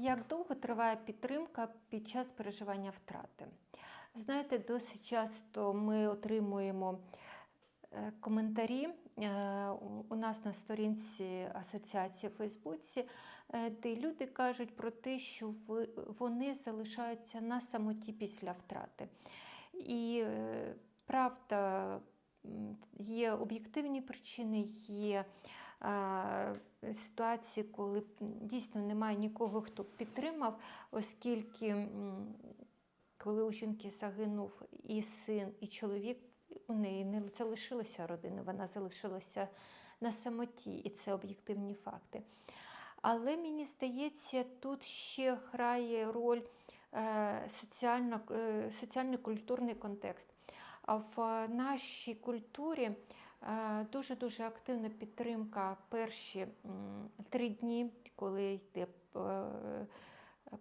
Як довго триває підтримка під час переживання втрати? Знаєте, досить часто ми отримуємо е, коментарі е, у- нас на сторінці асоціації в Фейсбуці, е, де люди кажуть про те, що вони залишаються на самоті після втрати. І правда, є об'єктивні причини, є ситуації, коли дійсно немає нікого, хто підтримав, оскільки коли у жінки загинув і син, і чоловік, у неї не залишилося родини, вона залишилася на самоті, і це об'єктивні факти. Але мені здається, тут ще грає роль е, е, соціально-культурний контекст. А в нашій культурі дуже-дуже активна підтримка перші три дні, коли йде е,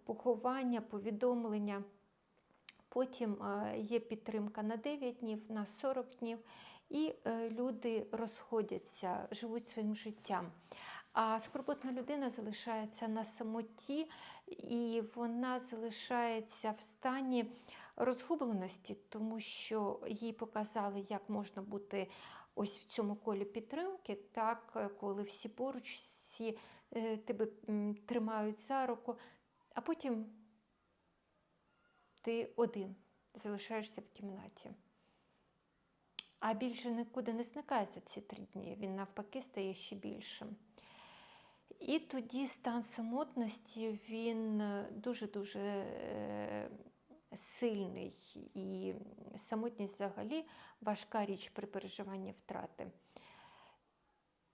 поховання, повідомлення. Потім е, є підтримка на 9 днів, на 40 днів, і е, люди розходяться, живуть своїм життям. А скорботна людина залишається на самоті, і вона залишається в стані розгубленості, тому що їй показали, як можна бути ось в цьому колі підтримки, так, е, коли всі поруч, всі е, тебе тримають за руку, а потім ти один залишаєшся в кімнаті. А більше нікуди не зникає за ці три дні. Він навпаки стає ще більшим. І тоді стан самотності він е, дуже-дуже сильний. І самотність взагалі важка річ при переживанні втрати.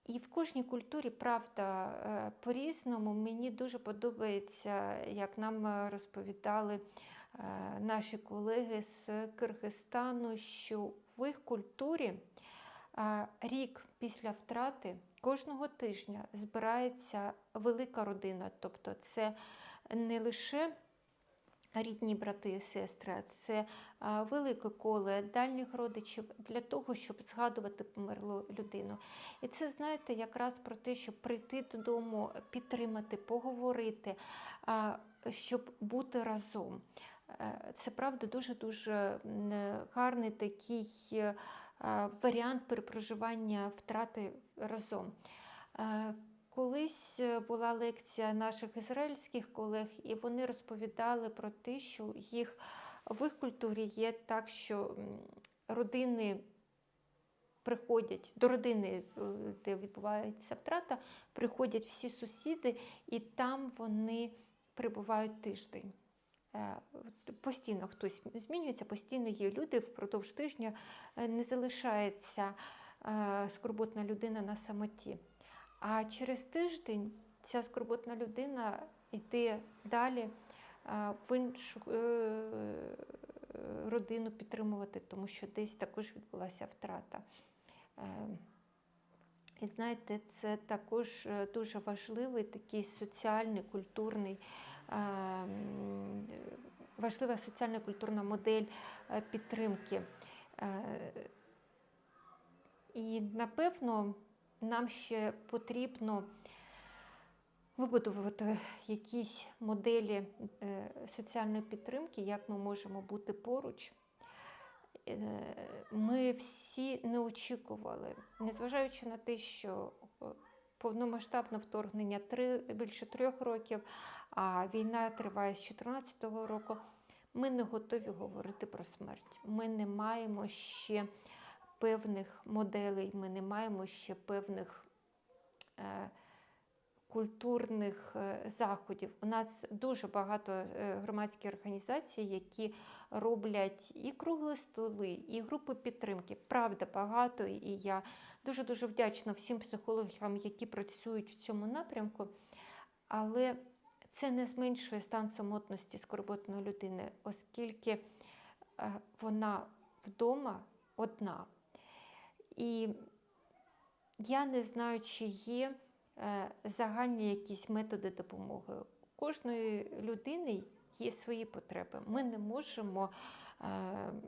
І в кожній культурі, правда, е, по-різному. Мені дуже подобається, як нам розповідали е, наші колеги з Киргизстану, що в їх культурі е, рік після втрати кожного тижня збирається велика родина. Тобто це не лише рідні брати і сестри, це велике коло дальніх родичів для того, щоб згадувати померлу людину. І це, знаєте, якраз про те, щоб прийти додому, підтримати, поговорити, щоб бути разом. Е, Це правда дуже-дуже гарний такий е, варіант перепроживання втрати разом. Колись е, була лекція наших ізраїльських колег, і вони розповідали про те, що їх в їх культурі є так, що родини приходять до родини, е, де відбувається втрата, приходять всі сусіди, і там вони перебувають тиждень. Е, Постійно хтось змінюється, постійно є люди впродовж тижня не залишається скорботна людина на самоті. А через тиждень ця скорботна людина йде далі е, в іншу е, родину підтримувати, тому що десь також відбулася втрата. Е, І знаєте, це також дуже важливий такий соціальний, культурний, важлива соціальна культурна модель підтримки. І напевно нам ще потрібно вибудувати якісь моделі е, соціальної підтримки, як ми можемо бути поруч. Е, Ми всі не очікували, незважаючи на те, що е, повномасштабне вторгнення три, більше трьох років, а війна триває з 2014 року. Ми не готові говорити про смерть. Ми не маємо ще певних моделей, ми не маємо ще певних е, культурних е, заходів. У нас дуже багато е, громадських організацій, які роблять і круглі столи, і групи підтримки. Правда, багато, і я дуже дуже вдячна всім психологам, які працюють в цьому напрямку. Але це не зменшує стан самотності скорботної людини, оскільки е, вона вдома одна. І я не знаю, чи є е, загальні якісь методи допомоги. У кожної людини є свої потреби. Ми не можемо е,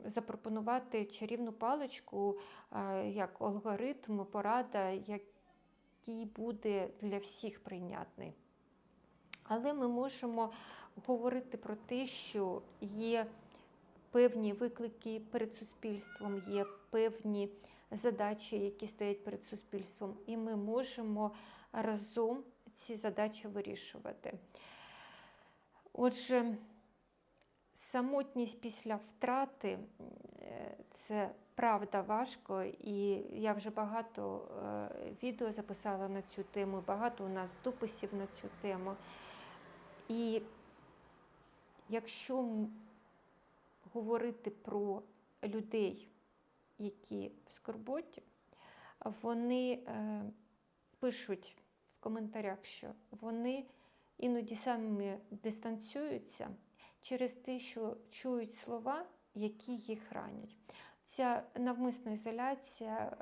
запропонувати чарівну паличку е, як алгоритм, порада, який буде для всіх прийнятний. Але ми можемо говорити про те, що є певні виклики перед суспільством, є певні задачі, які стоять перед суспільством, і ми можемо разом ці задачі вирішувати. Отже, самотність після втрати це правда важко, і я вже багато е, відео записала на цю тему, багато у нас дописів на цю тему. І якщо говорити про людей, які в скорботі, вони е, пишуть в коментарях, що вони іноді самі дистанціюються через те, що чують слова, які їх ранять. Ця навмисна ізоляція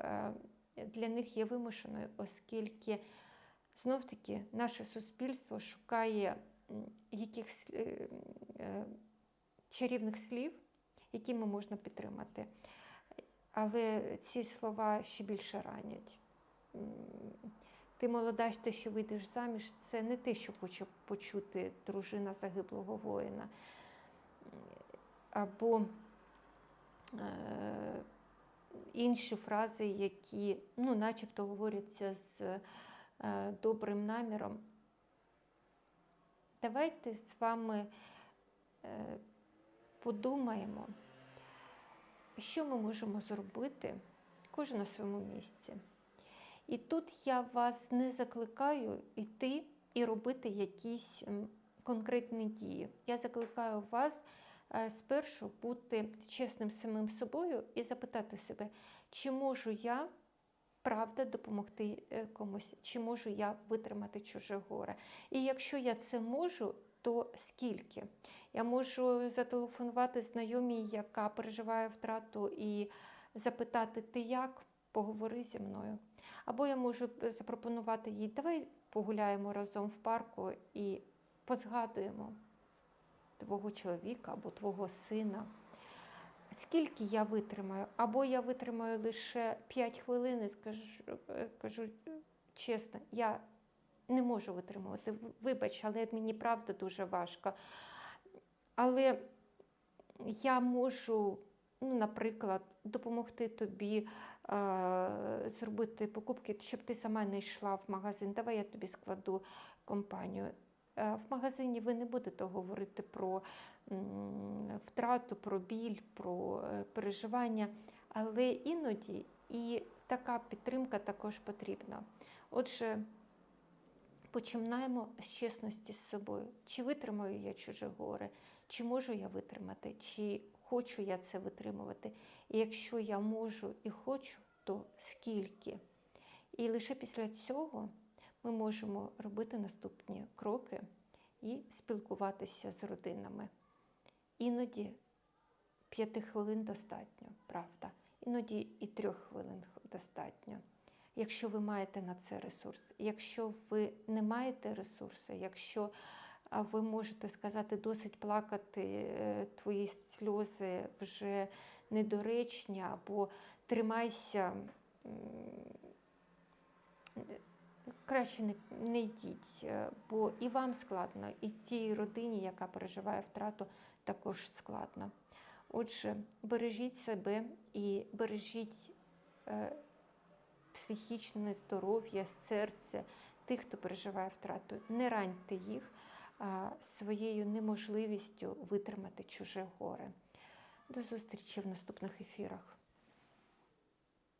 е, для них є вимушеною, оскільки знов-таки наше суспільство шукає якихось е, е, чарівних слів, якими можна підтримати. Але ці слова ще більше ранять. Ти молода, ти що вийдеш заміж, це не те, що хоче почути дружина загиблого воїна. Або е, інші фрази, які ну, начебто говоряться з е, добрим наміром. Давайте з вами е, подумаємо, що ми можемо зробити кожен на своєму місці. І тут я вас не закликаю йти і робити якісь конкретні дії. Я закликаю вас е, спершу бути чесним самим собою і запитати себе, чи можу я правда допомогти е, комусь, чи можу я витримати чуже горе. І якщо я це можу, то скільки? Я можу зателефонувати знайомій, яка переживає втрату, і запитати, ти як? Поговори зі мною. Або я можу запропонувати їй, давай погуляємо разом в парку і позгадуємо твого чоловіка або твого сина. Скільки я витримаю? Або я витримаю лише 5 хвилин і скажу, е, кажу чесно, я не можу витримувати. Вибач, але мені правда дуже важко. Але я можу, ну, наприклад, допомогти тобі е, зробити покупки, щоб ти сама не йшла в магазин. Давай я тобі складу компанію. Е, В магазині ви не будете говорити про втрату, про біль, про е, переживання, але іноді і така підтримка також потрібна. Отже, починаємо з чесності з собою. Чи витримаю я чуже горе, чи можу я витримати, чи хочу я це витримувати. І якщо я можу і хочу, то скільки? І лише після цього ми можемо робити наступні кроки і спілкуватися з родинами. Іноді п'яти хвилин достатньо, правда. Іноді і трьох хвилин достатньо. Якщо ви маєте на це ресурс. Якщо ви не маєте ресурсу, якщо ви можете сказати, досить плакати, е, твої сльози вже недоречні, або тримайся, краще не, не йдіть, е, бо і вам складно, і тій родині, яка переживає втрату, також складно. Отже, бережіть себе і бережіть е, психічне здоров'я, серце тих, хто переживає втрату. Не раньте їх своєю неможливістю витримати чуже горе. До зустрічі в наступних ефірах.